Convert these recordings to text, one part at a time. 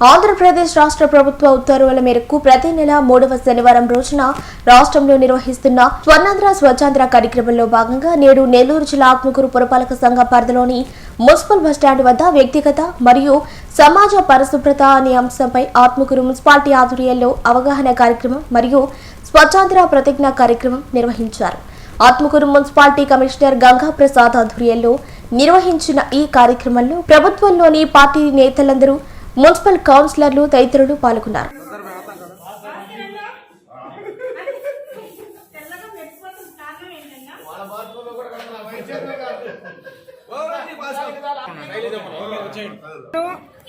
ఆంధ్రప్రదేశ్ రాష్ట్ర ప్రభుత్వ ఉత్తర్వుల మేరకు ప్రతి నెల మూడవ శనివారం రోజున రాష్ట్రంలో నిర్వహిస్తున్న స్వర్ణాంధ్ర స్వచ్ఛాంధ్ర కార్యక్రమంలో భాగంగా నేడు నెల్లూరు జిల్లా ఆత్మకూరు పురపాలక సంఘ పరిధిలోని మున్సిపల్ బస్టాండ్ వద్ద వ్యక్తిగత మరియు సమాజ పరిశుభ్రత అనే అంశంపై ఆత్మకూరు మున్సిపాలిటీ ఆధ్వర్యంలో అవగాహన కార్యక్రమం మరియు స్వచ్ఛాంధ్ర ప్రతిజ్ఞ కార్యక్రమం నిర్వహించారు. ఆత్మకూరు మున్సిపాలిటీ కమిషనర్ గంగా ప్రసాద్ ఆధ్వర్యంలో నిర్వహించిన ఈ కార్యక్రమంలో ప్రభుత్వంలోని పార్టీ నేతలందరూ మున్సిపల్ కౌన్సిలర్లు తదితరులు పాల్గొన్నారు.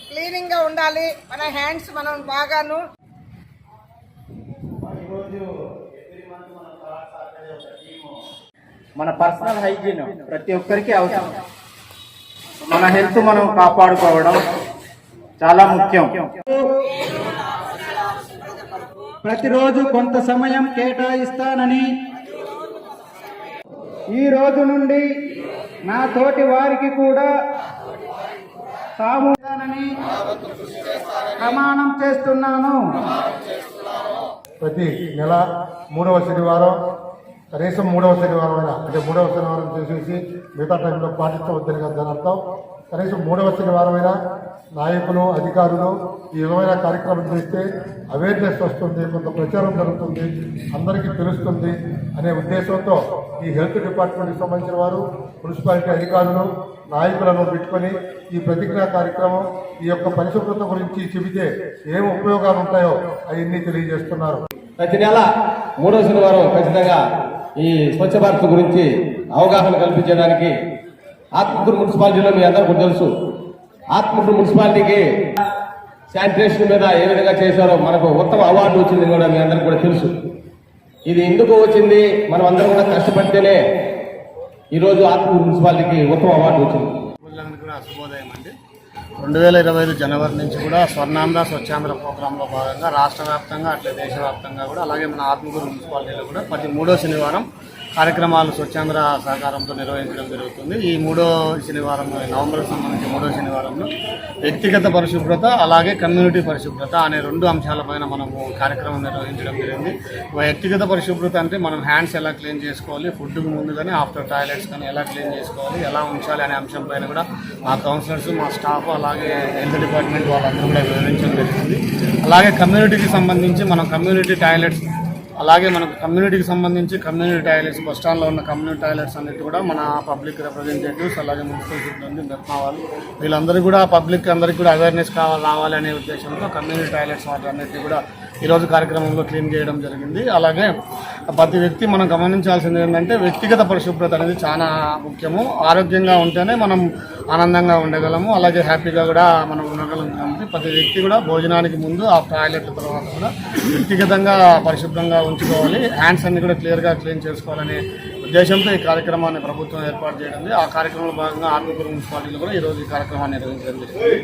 క్లీనింగ్గా ఉండాలి. మన హ్యాండ్స్ మనం బాగాను. మన పర్సనల్ హైజీన్ ప్రతి ఒక్కరికి అవసరం. మన హెల్త్ మనం కాపాడుకోవడం. చాలా ముఖ్యం. ప్రతిరోజు కొంత సమయం కేటాయిస్తానని ఈ రోజు నుండి నా తోటి వారికి కూడా తాముతానని ప్రమాణం చేస్తున్నాను. ప్రతి నెల మూడవ శనివారం కనీసం మూడవ శనివారం అయినా అంటే మూడవ శనివారం చేసేసి మిగతా టైంలో పాటించవద్దని కదా దాని అర్థం. కనీసం మూడవ శనివారం అయినా నాయకులు అధికారులు ఈ విధమైన కార్యక్రమం చేస్తే అవేర్నెస్ వస్తుంది కొంత ప్రచారం జరుగుతుంది అందరికీ తెలుస్తుంది అనే ఉద్దేశంతో ఈ హెల్త్ డిపార్ట్మెంట్కి సంబంధించిన వారు మున్సిపాలిటీ అధికారులు నాయకులను పెట్టుకొని ఈ ప్రతిజ్ఞా కార్యక్రమం ఈ యొక్క పరిశుభ్రత గురించి చెబితే ఏం ఉపయోగాలు ఉంటాయో అవన్నీ తెలియజేస్తున్నారు. ప్రతి నెల మూడో శనివారం ఖచ్చితంగా ఈ స్వచ్ఛ భారత్ గురించి అవగాహన కల్పించడానికి ఆత్మకూరు మున్సిపాలిటీలో మీ అందరికీ తెలుసు. ఆత్మకూరు మున్సిపాలిటీకి శానిటేషన్ మీద ఏ విధంగా చేశారో మనకు ఉత్తమ అవార్డు వచ్చింది కూడా మీ అందరికీ కూడా తెలుసు. ఇది ఎందుకు వచ్చింది? మనం అందరం కూడా కష్టపడితేనే ఈరోజు ఆత్మకూరు మున్సిపాలిటీకి ఉత్తమ అవార్డు వచ్చింది. కూడా శుభోదయం అండి. రెండు వేల ఇరవై ఐదు జనవరి నుంచి కూడా స్వర్ణాంధ్ర స్వచ్ఛాంధ్ర ప్రోగ్రాంలో భాగంగా రాష్ట్ర వ్యాప్తంగా అట్లే దేశవ్యాప్తంగా కూడా అలాగే మన ఆత్మకూరు మున్సిపాలిటీలో కూడా ప్రతి మూడో శనివారం కార్యక్రమాలు స్వచ్ఛాంధ్ర సహకారంతో నిర్వహించడం జరుగుతుంది. ఈ మూడో శనివారం నవంబర్కి సంబంధించి మూడో శనివారంలో వ్యక్తిగత పరిశుభ్రత అలాగే కమ్యూనిటీ పరిశుభ్రత అనే రెండు అంశాలపైన మనము కార్యక్రమం నిర్వహించడం జరిగింది. వ్యక్తిగత పరిశుభ్రత అంటే మనం హ్యాండ్స్ ఎలా క్లీన్ చేసుకోవాలి ఫుడ్కి ముందు కానీ ఆఫ్టర్ టాయిలెట్స్ కానీ ఎలా క్లీన్ చేసుకోవాలి ఎలా ఉంచాలి అనే అంశం పైన కూడా మా కౌన్సిలర్స్ మా స్టాఫ్ అలాగే హెల్త్ డిపార్ట్మెంట్ వాళ్ళందరూ కూడా వివరించడం జరిగింది. అలాగే కమ్యూనిటీకి సంబంధించి మనం కమ్యూనిటీ టాయిలెట్స్ అలాగే మనకు కమ్యూనిటీకి సంబంధించి కమ్యూనిటీ టాయిలెట్స్ బస్ స్టాండ్లో ఉన్న కమ్యూనిటీ టాయిలెట్స్ అన్నిటి కూడా మన పబ్లిక్ రిప్రజెంటేటివ్స్ అలాగే మున్సిపల్ సిబ్బంది మెప్మావాలి వీళ్ళందరూ కూడా పబ్లిక్ అందరికీ కూడా అవేర్నెస్ కావాలి రావాలి అనే ఉద్దేశంతో కమ్యూనిటీ టాయిలెట్స్ వాటన్నిటిని కూడా ఈరోజు కార్యక్రమంలో క్లీన్ చేయడం జరిగింది. అలాగే ప్రతి వ్యక్తి మనం గమనించాల్సింది ఏంటంటే వ్యక్తిగత పరిశుభ్రత అనేది చాలా ముఖ్యము. ఆరోగ్యంగా ఉంటేనే మనం ఆనందంగా ఉండగలము. అలాగే హ్యాపీగా కూడా మనం ఉండగలం కాబట్టి ప్రతి వ్యక్తి కూడా భోజనానికి ముందు ఆ టాయిలెట్ తర్వాత కూడా వ్యక్తిగతంగా పరిశుభ్రంగా ఉంచుకోవాలి. హ్యాండ్స్ అన్ని కూడా క్లియర్గా క్లీన్ చేసుకోవాలనే ఉద్దేశంతో ఈ కార్యక్రమాన్ని ప్రభుత్వం ఏర్పాటు చేయడం ఆ కార్యక్రమంలో భాగంగా ఆత్మకూరు మున్సిపాలిటీలో కూడా ఈరోజు ఈ కార్యక్రమాన్ని నిర్వహించడం జరిగింది.